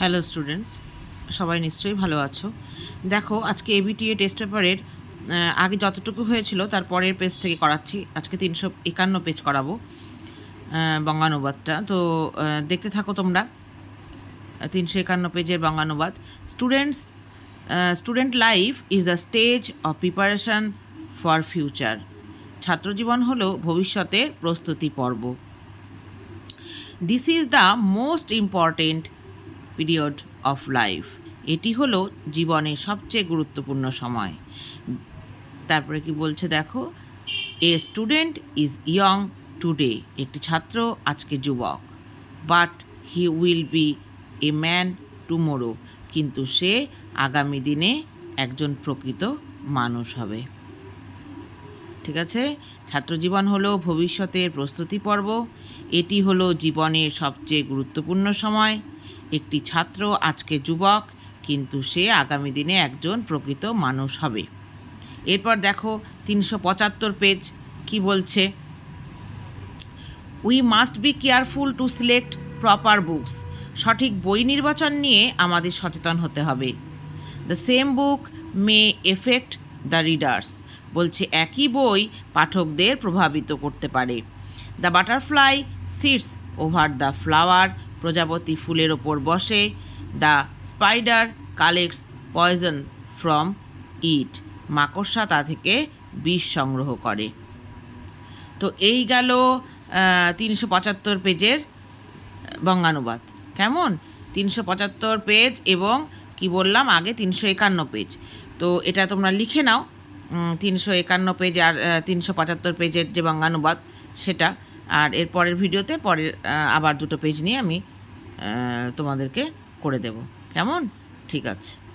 Hello students সবাই নিশ্চয়ই ভালো আছো। দেখো, আজকে এবিটিএ টেস্ট পেপারের আগে যতটুকু হয়েছিল, তার পরের পেজ থেকে করাচ্ছি। আজকে তিনশো একান্ন পেজ করাবো বঙ্গানুবাদটা। তো দেখতে থাকো তোমরা। তিনশো একান্ন পেজের বঙ্গানুবাদ। Students student life is a stage of preparation for future ছাত্রজীবন হলো ভবিষ্যতের প্রস্তুতি পর্ব। This is the most important period of life. এটি হলো জীবনের সবচেয়ে গুরুত্বপূর্ণ সময়। তারপরে কি বলছে দেখো? A student is young today. একটি ছাত্র, আজকে যুবক। But he will be a man tomorrow. কিন্তু সে আগামী দিনে একজন প্রকৃত মানুষ হবে। ঠিক আছে? ছাত্রজীবন হলো ভবিষ্যতের প্রস্তুতি পর্ব। এটি হলো জীবনের সবচেয়ে গুরুত্বপূর্ণ সময়। একটি ছাত্র আজকে যুবক, কিন্তু সে আগামী দিনে একজন প্রকৃত মানুষ হবে। এরপর দেখো তিনশো পঁচাত্তর পেজ কি বলছে? We must be careful to select proper books সঠিক বই নির্বাচন নিয়ে আমাদের সচেতন হতে হবে। The same book may affect the readers বলছে, একই বই পাঠকদের প্রভাবিত করতে পারে। The butterfly sits over the flower প্রজাপতি ফুলের ওপর বসে, the spider collects poison from it. মাকড়সা তা থেকে বিষ সংগ্রহ করে। তো এই গেল তিনশো পঁচাত্তর পেজের বঙ্গানুবাদ। কেমন? তিনশো পঁচাত্তর পেজ এবং, কি বললাম আগে, তিনশো একান্ন পেজ। তো এটা তোমরা লিখে নাও। তিনশো একান্ন পেজ আর তিনশো পঁচাত্তর পেজের যে বঙ্গানুবাদ, সেটা আর এর পরের ভিডিওতে পরের আবার দুটো পেজ নিয়ে আমি তোমাদেরকে করে দেব। কেমন? ঠিক আছে।